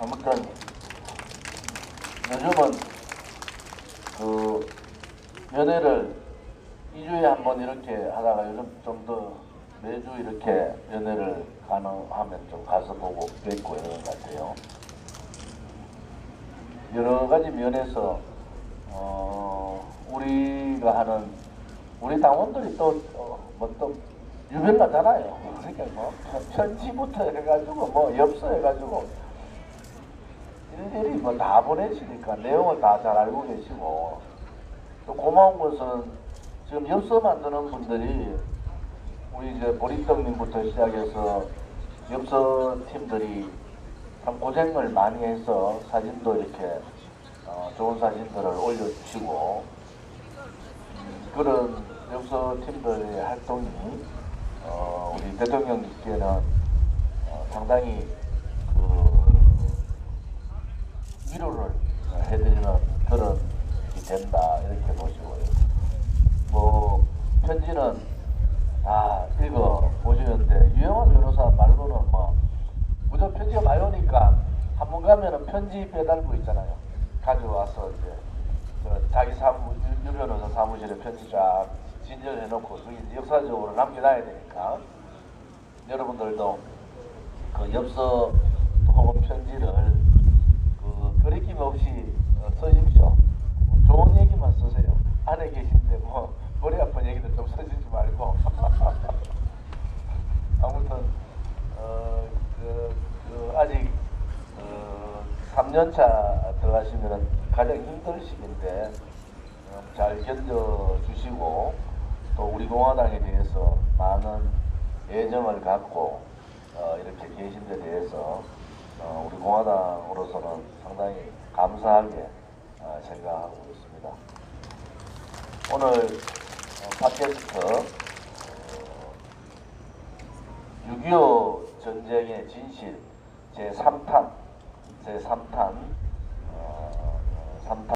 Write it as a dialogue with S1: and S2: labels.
S1: 아무튼 요즘은 그 연애를 2주에 한 번 이렇게 하다가 요즘 좀 더 매주 이렇게 연애를 가능하면 좀 가서 보고 뵙고 이러는 것 같아요. 여러 가지 면에서 어, 우리가 하는 우리 당원들이 또 뭐또 유명하잖아요. 그러니까 뭐 편지부터 해가지고 뭐 엽서 해가지고 일일이 뭐 다 보내시니까 내용을 다 잘 알고 계시고 또 고마운 것은 지금 엽서 만드는 분들이 우리 이제 보리떡님부터 시작해서 엽서 팀들이 참 고생을 많이 해서 사진도 이렇게 어, 좋은 사진들을 올려주시고 음, 그런 엽서 팀들의 활동이 어, 우리 대통령님께는 어, 상당히 그 위로를 해드리는 그런 일이 된다 이렇게 보시고요. 뭐 편지는 다 읽어 보시는데 유영아 변호사 말로는 뭐 무조건 편지가 많이 오니까 한번 가면은 편지 배달부 있잖아요. 가져와서 이제 그 자기 사무 유- 유 변호사 사무실에 편지 쫙 진열해 놓고 그게 이제 역사적으로 남겨놔야 되니까 여러분들도 그 엽서 혹은 편지를 그 거리낌 없이 어, 쓰십시오. 뭐 좋은 얘기만 쓰세요. 안에 계신데 뭐 머리 아픈 얘기들 좀 쓰시지 말고. 아무튼 어, 그, 그 아직 어, 3년차 들어가시면 가장 힘들 시기인데 어, 잘 견뎌 주시고 또 우리 공화당에 대해서 많은 애정을 갖고 어, 이렇게 계신 데 대해서 어, 우리 공화당으로서는 상당히 감사하게 어, 생각하고 있습니다. 오늘 어, 팟캐스트 어, 6.25 전쟁의 진실 제3탄 제3탄 어, 3탄